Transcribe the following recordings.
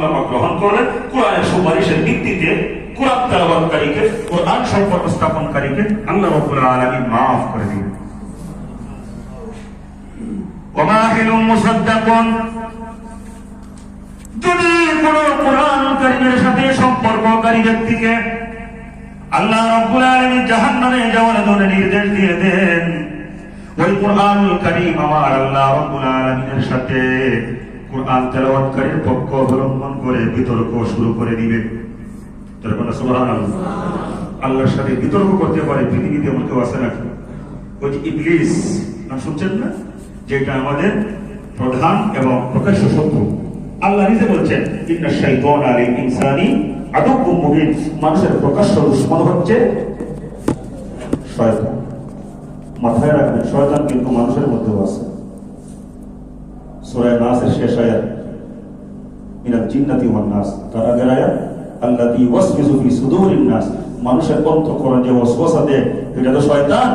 আল্লাহ পাক গ্রহণ করলেন কোরআনের সুপারিশের ভিত্তিতে কোরআন তেলাওয়াতকারীকে কোরআন সম্পর্ক স্থাপনকারীকে আল্লাহ রাব্বুল আলামিন মাফ করে দিলেন وماحل مصدق যদি কোন কোরআন কারিমের সাথে সম্পর্ককারী ব্যক্তিকে আল্লাহ রাব্বুল আলামিন জাহান্নামে যাওয়ার জন্য নির্দেশ দিয়ে দেন ওই কোরআনুল কারীম আমার আল্লাহ রাব্বুল আলামিনের সাথে কোরআন তেলাওয়াতকারীর পক্ষ অবলম্বন করে বিতর্ক শুরু করে দিবে। তার আল্লাহর সাথে বিতর্ক করতে পারে, পৃথিবীতে এমন কেউ আছে নাকি? ওই যে নাম শুনছেন না? যেটা আমাদের প্রধান এবং প্রকাশ্য শত্রু আল্লাহ নিজে বলছেন, ইন্না শাইতান আলিল ইনসানি মুবিন। মানুষের প্রকাশ্য দুশ্মন হচ্ছে মাথায় রাখবেন, শয়তান কিন্তু মানুষের মধ্যেও আছে। সূরা নাসের শেষ আয়াত। মিনাল জিন্নাতি ওয়ান নাস। তার আগের আয়াত ফি সুদুরিন নাস। মানুষের অন্তঃকরণ যে ওয়াসওয়াসা দেয় এটা তো শয়তান।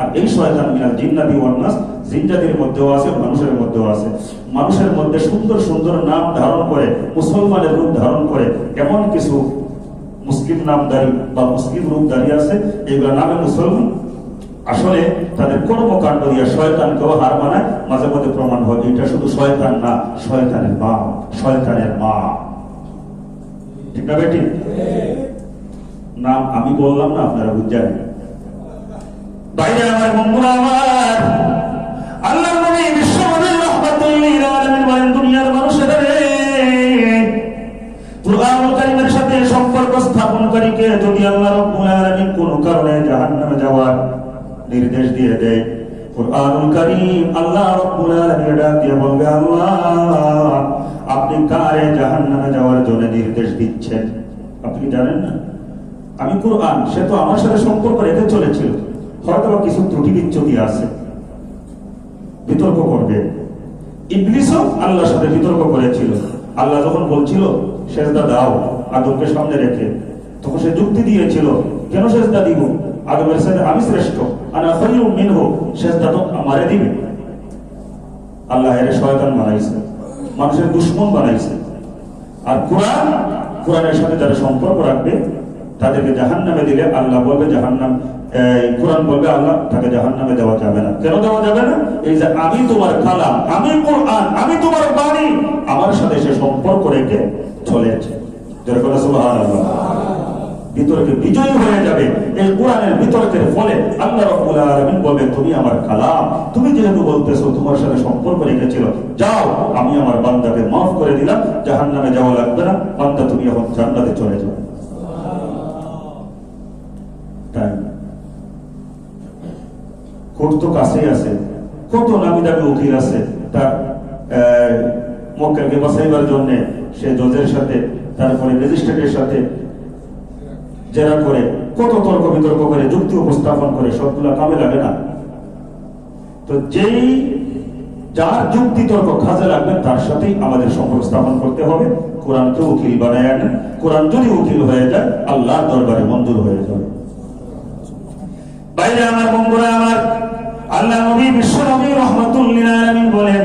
আর এই শয়তান মিনাল জিন্নাতি ওয়ান নাস জিনজাতির মধ্যেও আছে, মানুষের মধ্যেও আছে। মানুষের মধ্যে সুন্দর সুন্দর নাম ধারণ করে, মুসলমানের রূপ ধারণ করে, এমন কিছু মুসলিম নামদারি বা মুসলিম রূপদারি আছে এগুলো নামে মুসলমান আসলে তাদের কর্মকাণ্ড দিয়ে শয়তানকেও হার মানায় মাঝে মাঝে প্রমাণ হয় এটা শুধু শয়তান না, শয়তানের মা শয়তানের মা। ঠিক না বেটি? নাম আমি বললাম না, আপনারা বুঝছেন? বাইরে আমার আমার আল্লাহ নবী বিশ্ব নবী রহমাতুল আলামিন বলেন, দুনিয়ার সাথে সম্পর্ক স্থাপনকারীকে যদি আল্লাহ রাব্বুল আলামিন কোনো কারণে জাহান্নামে যাওয়ার নির্দেশ দিয়ে দেয়। কুরআনুল কারীম আল্লাহ আলামিন ডাক দিয়ে আল্লাহ, আপনি কারে জাহান্নামে যাওয়ার জন্য নির্দেশ দিচ্ছেন? আপনি জানেন না? আমি কোরআন, সে তো আমার সাথে সম্পর্ক রেখে চলেছিল। হয়তো কিছু ত্রুটি আছে। বিতর্ক করবে। ইবলিসও আল্লাহর সাথে বিতর্ক করেছিল। আল্লাহ যখন বলছিল, সেজদা দাও, আদমকে সামনে রেখে। তখন সে যুক্তি দিয়েছিল, কেন সেজদা দিব? আদমের সাথে আমি শ্রেষ্ঠ। মানুষের দুশ্মন বানাইছে। আর কোরআন, কোরআনের সাথে যারা সম্পর্ক রাখবে, তাদেরকে জাহান্নামে দিলে আল্লাহ বলবে জাহান্নাম, এই কোরআন বলবে আল্লাহ, তাকে জাহান্নামে দেওয়া যাবে না। কেন দেওয়া যাবে না? এই যে আমি তোমার কালাম, আমি কোরআন, আমি তোমার বাণী, আমার সাথে সে সম্পর্ক রেখে চলেছে যেরকম সুবহানাল্লাহ। বিতর্কে বিজয়ী হয়ে যাবে। এই কোরআনের বিতর্কের ফলে আল্লাহ রাব্বুল আলামিন বলবে তুমি আমার কালাম। তুমি যেহেতু বলতেছো তোমার সাথে সম্পর্ক রেখেছিল যাও আমি আমার বান্দাকে মাফ করে দিলাম জাহান্নামে যাওয়া লাগবে না বান্দা তুমি এখন জান্নাতে চলে যাও। কোর্ট তো কাছেই আছে কত নামি দামি উকিল আছে তার আহ, মক্কেলকে বাঁচাইবার জন্য সে জজের সাথে তারপরে ম্যাজিস্ট্রেটের সাথে জেরা করে, কত তর্ক বিতর্ক করে, যুক্তি উপস্থাপন করে, সবগুলা কামে লাগে না। তো যেই যার যুক্তি তর্ক কাজে লাগবে, তার সাথেই আমাদের সম্পর্ক স্থাপন করতে হবে। কোরআনকে উকিল বানায় আনেন কোরআন যদি উকিল হয়ে যায়, আল্লাহর দরবারে মঞ্জুর হয়ে যাবে। বাইরে আমার বন্ধুরা আমার, আল্লাহ নবী বিশ্ব নবী রহমাতুল্লিল আলামিন বলেন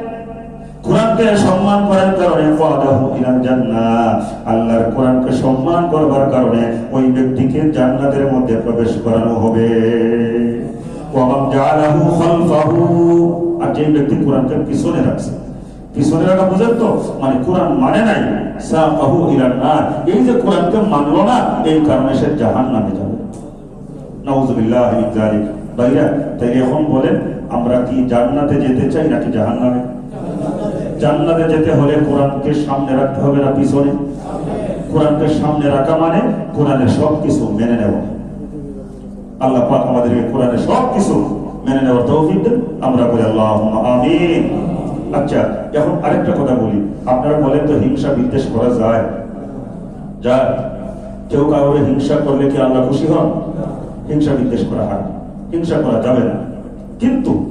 সম্মান করার কারণে ফাদাহু ইলাল জান্নাহ আল্লাহর কোরআনকে সম্মান করবার কারণে ওই ব্যক্তিকে জান্নাতের মধ্যে প্রবেশ করানো হবে। ওয়া মান জাআলাহু খালফাহু। আর যে ব্যক্তি কোরআনকে পিছনে রাখছে, পিছনে রাখা বুঝেন তো? মানে কোরআন মানে নাই এই যে কোরআনকে মানলো না, এই কারণে সে জাহান্নামে যাবে। নাউজুবিল্লাহ ভাইরা তাই এখন বলেন, আমরা কি জান্নাতে যেতে চাই নাকি জাহান্নামে? জান্নাতে যেতে হলে কোরআনকে সামনে রাখতে হবে না পিছনে? কোরআনকে সামনে রাখা মানে কোরআনের সব কিছু মেনে নেওয়া। আল্লাহ পাক আমাদেরকে কোরআনের সব কিছু মেনে নেওয়ার তৌফিক আমরা বলি আল্লাহ আমিন। আচ্ছা এখন আরেকটা কথা বলি। আপনারা বলেন তো হিংসা বিদ্বেষ করা যায়? যায়। কেউ কারোর হিংসা করলে কি আল্লাহ খুশি হন? হিংসা বিদ্বেষ করা হয়। হিংসা করা যাবে না। কিন্তু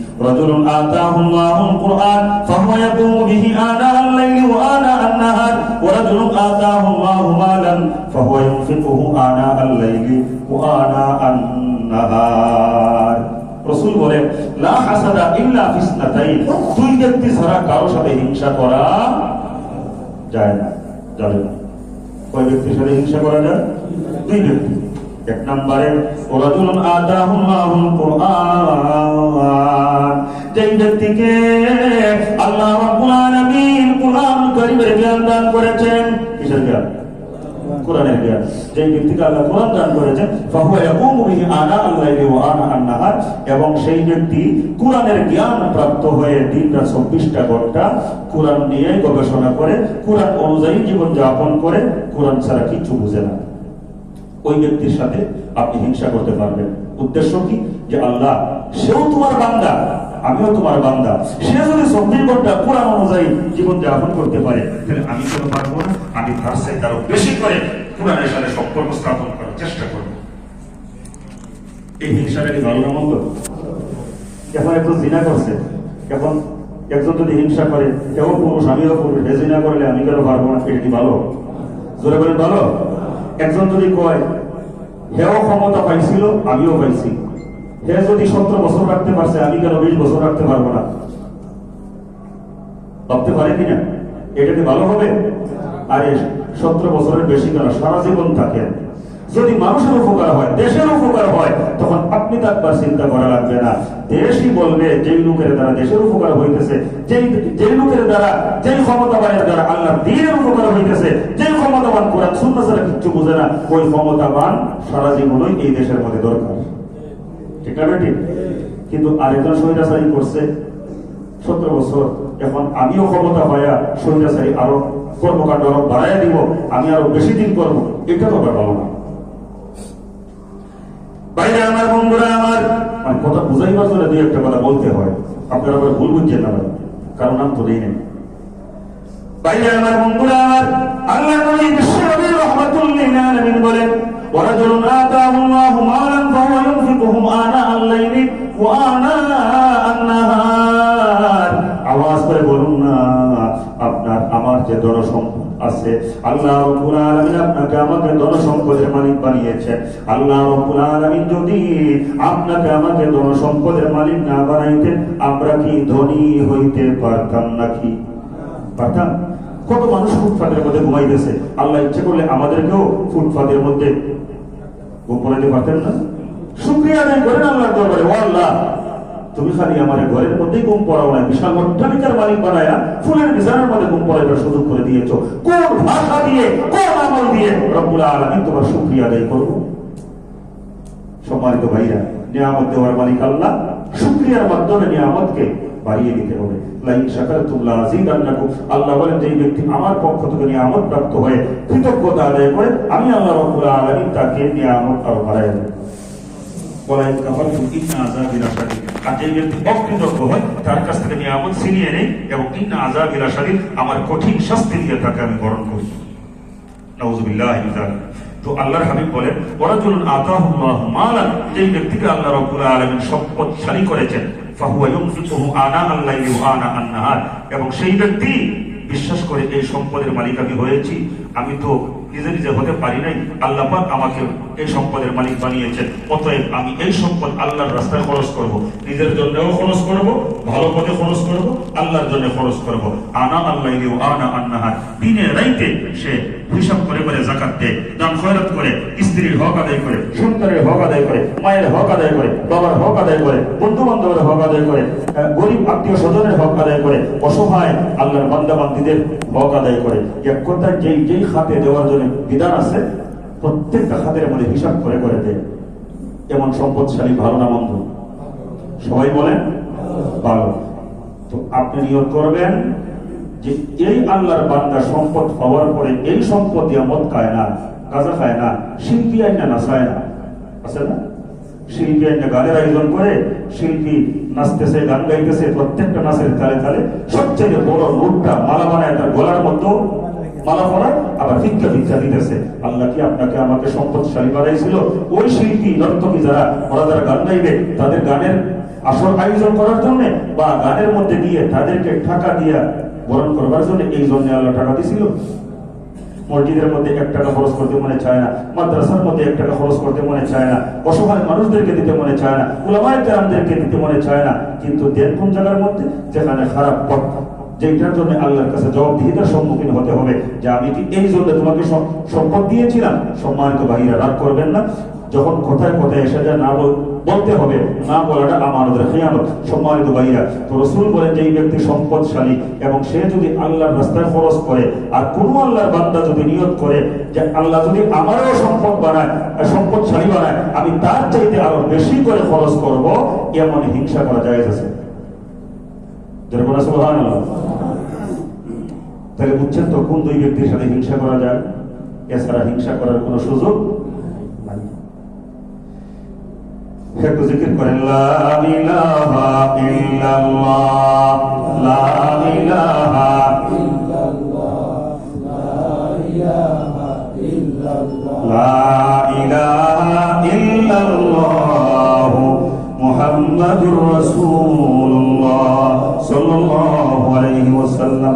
رجل آتاه الله القرآن فهو يقوم به آناء الليل وآناء النهار ورجل آتاه الله مالا فهو ينفقه آناء الليل وآناء النهار রসুল বলে লা হাসাদা ইল্লা ফিসনাতাইন দুই ব্যক্তি ছাড়া কারো সাথে হিংসা করা যায় না যাবে না কয় ব্যক্তির সাথে হিংসা করা যায় দুই ব্যক্তি এক নম্বরে যেই ব্যক্তিকে আল্লাহ রাব্বুল আলামিন কারীমের জ্ঞান দান করেছেন, কিসের জ্ঞান? কোরআনের জ্ঞান। যে ব্যক্তিকে আল্লাহ কোরআন দান করেছেন, ফাহুয়া ইয়াকুমু বিহি আনা আল-লাইলি ওয়া আনা আন-নাহার এবং সেই ব্যক্তি কোরআনের জ্ঞান প্রাপ্ত হয়ে দিনটা 24টা ঘণ্টা কোরআন নিয়ে গবেষণা করে, কোরআন অনুযায়ী জীবন যাপন করে, কোরআন ছাড়া কিছু বুঝে না। ওই ব্যক্তির সাথে আপনি হিংসা করতে পারবেন। উদ্দেশ্য কি? যে আল্লাহ, সেও তোমার বান্দা, আমিও তোমার বান্দা। সে যদি চব্বিশ ঘণ্টা কোরআন অনুযায়ী জীবন যাপন করতে পারে, তাহলে আমি কেন পারব না। আমি তার সাথে আরও বেশি করে কোরআনের সাথে সম্পর্ক স্থাপন করার চেষ্টা করব। এই হিংসাটা কি ভালো না মন্দ? এখন একজন জিনা করছে। এখন একজন যদি হিংসা করে কেউ পুরুষ, আমিও পুরুষ। জিনা করলে আমি কেন পারব না? এটা কি ভালো? জোরে বলেন, ভালো? একজন যদি কয়, হেও ক্ষমতা পাইছিল, আমিও পাইছি। হে যদি সতেরো বছর রাখতে পারছে, আমি কেন বিশ বছর রাখতে পারব না? ভাবতে পারে কিনা? এটা কি ভালো হবে? আরে সতেরো বছরের বেশি কেন? সারা জীবন থাকেন। যদি মানুষের উপকার হয়, দেশের উপকার হয়, তখন আপনি তো একবার চিন্তা করা লাগবে না। দেশই বলবে, যেই লোকের দ্বারা দেশের উপকার হইতেছে, যেই যেই লোকের দ্বারা, যেই ক্ষমতাবানের দ্বারা আল্লাহ দিনের উপকার হইতেছে, যেই ক্ষমতাবান কোরআন শূন্য ছাড়া কিচ্ছু বুঝে না, ওই ক্ষমতাবান সারা জীবনই এই দেশের মধ্যে দরকার। ঠিক না বেটি কিন্তু আরেকজন স্বৈরাচারী করছে সতেরো বছর, এখন আমিও ক্ষমতা পাইয়া স্বৈরাচারী আরও কর্মকাণ্ড আরও বাড়াইয়া দিব, আমি আরও বেশি দিন করব, এটা তো ভালো না। বাইরে আমার বন্ধুরা আমার মানে কথা বুঝাইবার জন্য দুই একটা কথা বলতে হয় আপনারা আবার ভুল বুঝছেন না ভাই। কারণ নাম তো নেই নেই বাইরে আমার বন্ধুরা আমার আল্লাহ নবী বিশ্বনবী রাহমাতুল লিল আলামিন বলেন ورجل آتاه الله مالا فهو ينفقه آناء الليل وآناء النهار আওয়াজ করে বলুন না আপনার আমার যে ধন সম্পদ আছে। আল্লাহ রব্বুল আলামিন আপনাকে আমাকে ধন সম্পদের মালিক বানিয়েছেন আল্লাহ রব্বুল আলামিন যদি আপনাকে আমাকে ধন সম্পদের মালিক না বানাইতেন, আমরা কি ধনী হইতে পারতাম নাকি? পারতাম? কত মানুষ ফুটপাতের মধ্যে ঘুমাইতেছে আল্লাহ ইচ্ছে করলে আমাদেরকেও ফুটপাতের মধ্যে ঘুম পড়াইতে পারতেন না। শুক্রিয়া আদায় করেন আল্লাহর দরবারে ও আল্লাহ তুমি খালি আমার ঘরের মধ্যেই ঘুম পড়াও না, বিশাল অট্টালিকার মালিক বানায়া ফুলের বিছানার মধ্যে ঘুম পড়াইবার সুযোগ করে দিয়েছ। কোন ভাষা দিয়ে, কোন আমল দিয়ে রব্বুল আলামিন তোমার শুক্রিয়া আদায় করব? সম্মানিত ভাইরা, নিয়ামত দেওয়ার মালিক আল্লাহ, শুক্রিয়ার মাধ্যমে নিয়ামতকে বাড়িয়ে দিতে হবে। লাইন শাকারতুম লাযিদান্নাকুম আল্লাহ বলেন যে ব্যক্তি আমার পক্ষ থেকে নিয়ামত প্রাপ্ত হয়ে কৃতজ্ঞতা আদায় করে, আমি আল্লাহ রাব্বুল আলামিন তাকে নিয়ামত আরও বাড়ায় দেব। বলেন কাফারতুম ইন্না আযাবি লাশাদীদ আর যে ব্যক্তি অকৃতজ্ঞ হয় তার কাছ থেকে নিয়ামত ছিনিয়ে নেই এবং ইন্না আযাবি লাশাদীদ আমার কঠিন শাস্তি দিয়ে তাকে আমি বরণ করি। নাউজুবিল্লাহ। তো আল্লাহর হাবিব বলেন, ওরাজুলুন আতাহুল্লাহু মালান। যেই ব্যক্তিকে আল্লাহ রাব্বুল আলামিন সম্পদশালী করেছেন আনা আনা আন-নাহার। এবং সেই ব্যক্তি, বিশ্বাস করে, এই সম্পদের মালিক আমি হয়েছি। আমি তো নিজে নিজে হতে পারি নাই। আল্লাহ পাক আমাকে এই সম্পদের মালিক বানিয়েছেন। অতএব আমি এই সম্পদ আল্লাহর রাস্তায় খরচ করব। নিজের জন্যও খরচ করব, ভালো পথে খরচ করব, আল্লাহর জন্য খরচ করব। আনা আল্লাহ আনা আন্নাহার। দিনে রাইতে সে হিসাব করে করে জাকাত দেয়, দান খয়রাত করে, স্ত্রীর হক আদায় করে, সন্তানের হক আদায় করে, মায়ের হক আদায় করে, বাবার হক আদায় করে বন্ধু বান্ধবের হক আদায় করে গরিব আত্মীয় স্বজনের হক আদায় করে, অসহায় আল্লাহর বান্দা বান্দিদের হক আদায় করে। এক কথায় যেই যেই খাতে দেওয়ার জন্য বিধান আছে প্রত্যেকটা খাতের মধ্যে হিসাব করে করে দেয় এমন সম্পদশালী ভালো না মন্দ? সবাই বলেন, ভালো। তো আপনি নিয়োগ করবেন যে এই আল্লাহর বান্দা সম্পদ পাওয়ার পরে এই সম্পদ মদ খায় না, গাঁজা খায় না, শিল্পী আইন নাচায় না। আছে না? শিল্পী আইন গানের আয়োজন করে, শিল্পী নাচতেছে, গান গাইতেছে, প্রত্যেকটা নাচের তালে তালে সবচেয়ে বড় নোটটা মালা বানায় তার গলার মধ্যে মালা আবার ভিক্ষা ভিক্ষা দিতেছে। আল্লাহ কি আপনাকে আমাকে সম্পদশালী বানাইছিল? ওই শিল্পী, নর্তকী যারা, ওরা যারা গান গাইবে, তাদের গানের আসর আয়োজন করার জন্য বা গানের মধ্যে গিয়ে তাদেরকে টাকা দিয়া বরণ করবার জন্য এই জন্য আল্লাহ টাকা দিছিল। মসজিদের মধ্যে এক টাকা খরচ করতে মনে চায় না, মাদ্রাসার মধ্যে এক টাকা খরচ করতে মনে চায় না, অসহায় মানুষদেরকে দিতে মনে চায় না কেরামদেরকে দিতে মনে চায় না, কিন্তু দেন কোন জায়গার মধ্যে? যেখানে খারাপ পথ যেটার জন্য আল্লাহর কাছে জবাবদিহিতার সম্মুখীন হতে হবে, যে আমি কি এই জন্য তোমাকে সম্পদ দিয়েছিলাম। সম্মানিত ভাইরা রাগ করবেন না। যখন কথায় কথায় এসে যায় না বলতে হবে, না বলাটা আমাদের খেয়ানত সম্মানিত ভাইরা তো রসুল বলেন যে এই ব্যক্তি সম্পদশালী এবং সে যদি আল্লাহর রাস্তায় খরচ করে, আর কোন আল্লাহর বান্দা যদি নিয়ত করে যে আল্লাহ যদি আমারও সম্পদ বানায় সম্পদশালী বানায়, আমি তার চাইতে আরও বেশি করে খরচ করব এমন হিংসা করা যায় আছে। যেরকম সুবহানাল্লাহ। তাহলে বুঝছেন তো কোন দুই ব্যক্তির সাথে হিংসা করা যায়? এছাড়া হিংসা করার কোনো সুযোগ একটু জিকির করেন মুহাম্মাদুর রাসূলুল্লাহ, সাল্লাল্লাহু আলাইহি ওয়াসাল্লাম।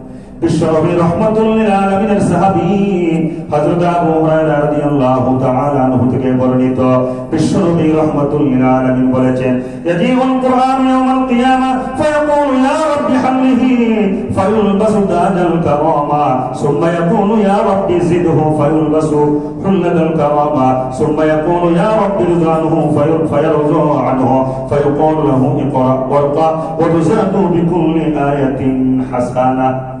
বিশ্বনবী রাহমাতুল্লিল আলামিনের সাহাবী হযরত আবু হুরায়রা রাদিয়াল্লাহু তাআলা আনহু ইয়া ইয়া ইয়া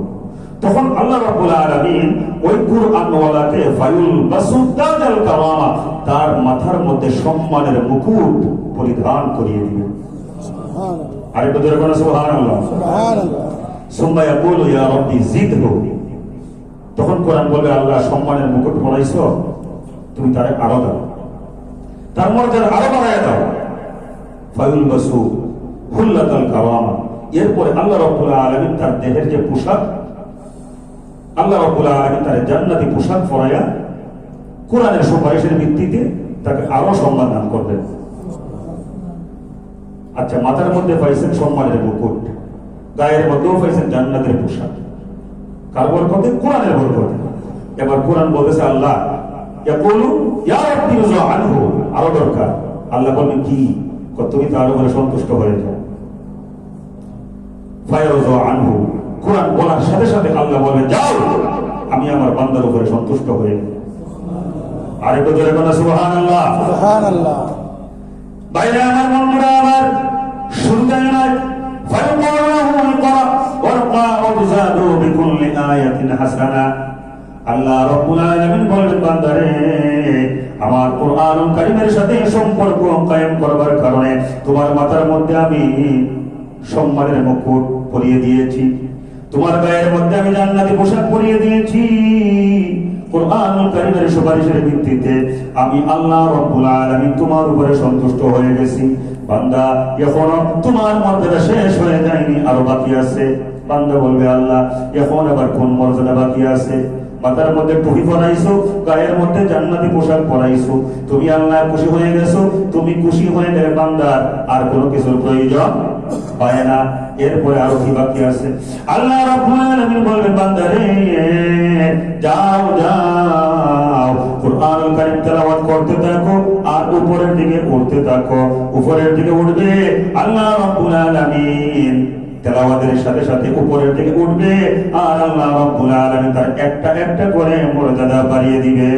তখন আল্লাহ রাব্বুল আলামিন ওই কুরআনওয়ালাকে ফায়ুল বাসুদ্দাল কারামা তার মাথার মধ্যে সম্মানের মুকুট পরিধান করিয়ে দিবেন আরেকটু জোরে বলেন সুবহানাল্লাহ। সুম্মা ইয়াকুলু ইয়া রাব্বি জিদহু। তখন কোরআন বলবে আল্লাহ সম্মানের মুকুট পরাইছো তুমি তারে আরও দাও। তার মর্যাদা আরও বাড়ায় দাও। ফায়ুল বাসু হুল্লাতাল কারামা এরপরে আল্লাহ রাব্বুল আলামিন তার দেহের যে পোশাক আল্লাহ রাব্বুল আলামিন তার জান্নাতি পোশাক পরায়া কোরআনের সুপারিশের ভিত্তিতে তাকে আরও সম্মান দান করবেন। আচ্ছা মাথার মধ্যে পাইছেন সম্মানের মুকুট গায়ের মধ্যেও পাইছেন জান্নাতের পোশাক কার বরকতে কোরআনের বরকতে। এবার কোরআন বলতেছে, আল্লাহ আরও দরকার। আল্লাহ বলবেন, কি? তুমি তার উপরে সন্তুষ্ট হয়ে যাও। আনহু। কোরআন বলার সাথে সাথে আল্লাহ বলবেন যাও! আমি আমার বান্দার উপরে সন্তুষ্ট হয়ে গেলাম। আরেকটু জোরে কথা সুবহানাল্লাহ। বাইরে আমার বন্ধুরা শুনতে নয় আল্লাহ রব্বুল আলামিন বলেন বান্দারে আমার কোরআনুল কারীমের সাথে সম্পর্ক কায়েম করবার কারণে তোমার মাথার মধ্যে আমি সম্মানের মুকুট পরিয়ে দিয়েছি। তোমার গায়ের মধ্যে আমি জান্নাতি পোশাক পরিয়ে দিয়েছি। সুপারিশের ভিত্তিতে আমি আল্লাহ রব্বুল আলামিন তোমার উপরে সন্তুষ্ট হয়ে গেছি। বান্দা, এখনও তোমার মর্যাদা শেষ হয়ে যায়নি, আরও বাকি আছে। বান্দা বলবে, আল্লাহ, এখন আবার কোন মর্যাদা বাকি আছে? মাথার মধ্যে টুপি পরাইছো, গায়ের মধ্যে জান্নাতি পোশাক পরাইছো। তুমি আল্লাহ খুশি হয়ে গেছো, তুমি খুশি হয়ে গেলে বান্দার আর কোনো কিছুর প্রয়োজন পায় না। এরপরে আরও কি বাকি আছে? আল্লাহ বলবেন, বান্দারে, যাও যাও। তেলাওয়াত করতে থাকো আর উপরের দিকে উঠতে থাকো। উপরের দিকে উঠবে আল্লাহ রাব্বুল আলামিন। তেলাওয়াতের সাথে সাথে উপরের দিকে উঠবে আর আল্লাহ রাব্বুল আলামিন তার একটা একটা করে মর্যাদা বাড়িয়ে দিবে।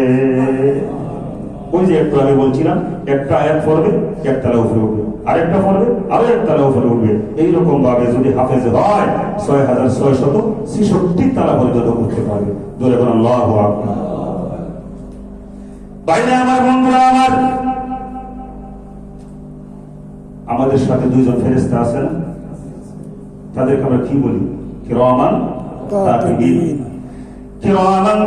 ওই যে একটু আগে বলছিলাম একটা আয়াত পড়বে এক তালা উপরে উঠবে। আরেকটা পড়বে আরও এক তালা উপরে উঠবে। এইরকম ভাবে যদি হাফেজ হয় ছয় হাজার ছয় শত ছেষট্টি তালা পর্যন্ত উঠতে পারবে। ধরে বলেন আকবার। বাইরে আমার বন্ধুরা আমার আমাদের সাথে দুইজন ফেরেস্তা আছে না? তাদেরকে আমরা কি বলি? কিরমান কিরমান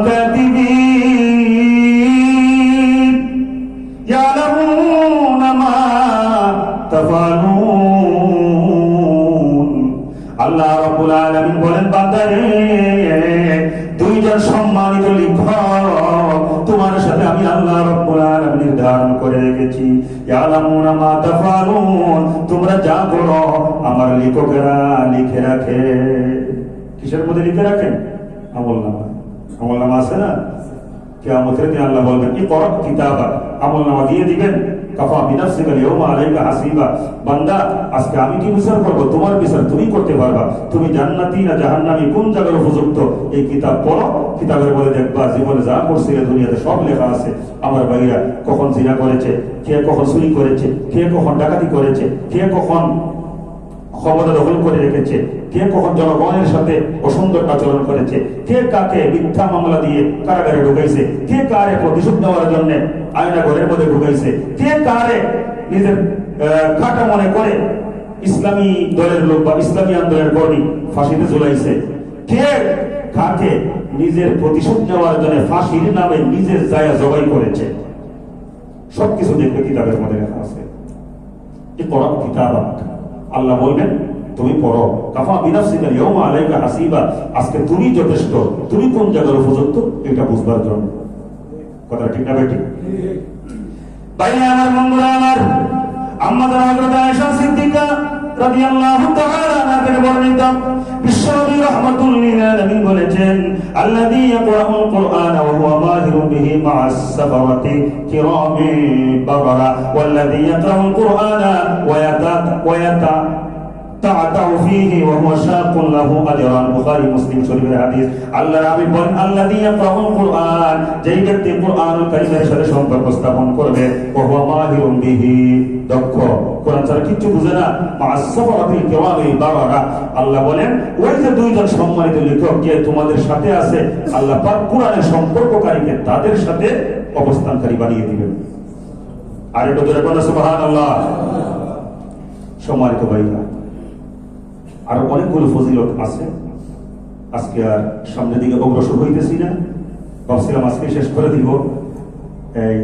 يعلمون ما تفعلون আল্লাহ রাব্বুল আলামিন বলেন বান্দারে দুইজন সম্মানিত লিখক তোমার সাথে আমি আল্লাহ রাব্বুল আলামিন নির্ধারণ করে রেখেছি ইয়ালামুনা মা তাফালুন তোমরা যা করো আমার লেখকেরা লিখে রাখে কিসের মধ্যে লিখে রাখেন আমল নামা আমল নামা আছে না কিয়ামতের দিন আল্লাহ বলবেন কি পড়ো কিতাবা আমল নামা দিয়ে দিবেন। কাফা আলাইকা হাসিবা। বান্দা, আজকে আমি কি বিচার করব? তোমার বিচার তুমি করতে পারবা। তুমি জান্নাতি না জাহান্নামী? কোন জায়গার উপযুক্ত? এই কিতাব পড়ো। কিতাবের বলে দেখবা, জীবনে যা করছিলে দুনিয়াতে সব লেখা আছে। আমার ভাইরা কখন জিনা করেছে? কে কখন চুরি করেছে? কে কখন ডাকাতি করেছে? কে কখন ক্ষমতা দখল করে রেখেছে? কে কখন জনগণের সাথে অসুন্দর আচরণ করেছে? কে কাকে মিথ্যা মামলা দিয়ে কারাগারে ঢুকাইছে? কে কারে প্রতিশোধ নেওয়ার জন্য আয়না ঘরের মধ্যে ঢুকাইছে? কে কারে নিজের খাটা মনে করে ইসলামী দলের লোক বা ইসলামী আন্দোলনের কর্মী ফাঁসিতে ঝুলাইছে? কে কাকে নিজের প্রতিশোধ নেওয়ার জন্য ফাঁসির নামে নিজের জায়গা জবাই করেছে? সবকিছু দেখবে কিতাবের মধ্যে লেখা আছে। যে পড়া কিতাব আল্লাহ বলবেন তুমি পড়ো। কাফা বিনাফসিকা ইয়াউমা আলাইকা হাসিবা। আজকে তুমি যথেষ্ট। তুমি কোন জায়গার উপযুক্ত? এটা বুঝবার জন্য। কথা ঠিক না বেটি বাইরে আমার, বন্ধুরা আমার আমাদের হযরত আয়েশা সিদ্দিকা রাদিয়াল্লাহু তাআলা আনহা থেকে বর্ণিত। বিশ্বনবী রাহমাতুল লিল আলামিন বলেছেন, আল্লাযী ইয়াকরাউল কুরআন ওয়া হুয়া মাহিরুন বিহি মা'আস সাফাওয়াতি কিরামি বারারা। ওয়াল্লাযী ইয়াকরাউল কুরআন ওয়া ইয়াতা ওয়া ইয়াতা শরীফের আল্লাহ বলেন বুঝে না। আল্লাহ বলেন, ওই যে দুইজন সম্মানিত লেখক কে তোমাদের সাথে আছে, আল্লাহ কোরআনের সম্পর্ককারীকে তাদের সাথে অবস্থানকারী বানিয়ে দিবেন। আর একটু ধরে বলো সুবহানাল্লাহ। সম্মানিত ভাইরা আর অনেকগুলো ফজিলত আছে। আজকে আর সামনের দিকে অগ্রসর হইতেছি না। তফসিলাম আজকে শেষ করে দিব। এই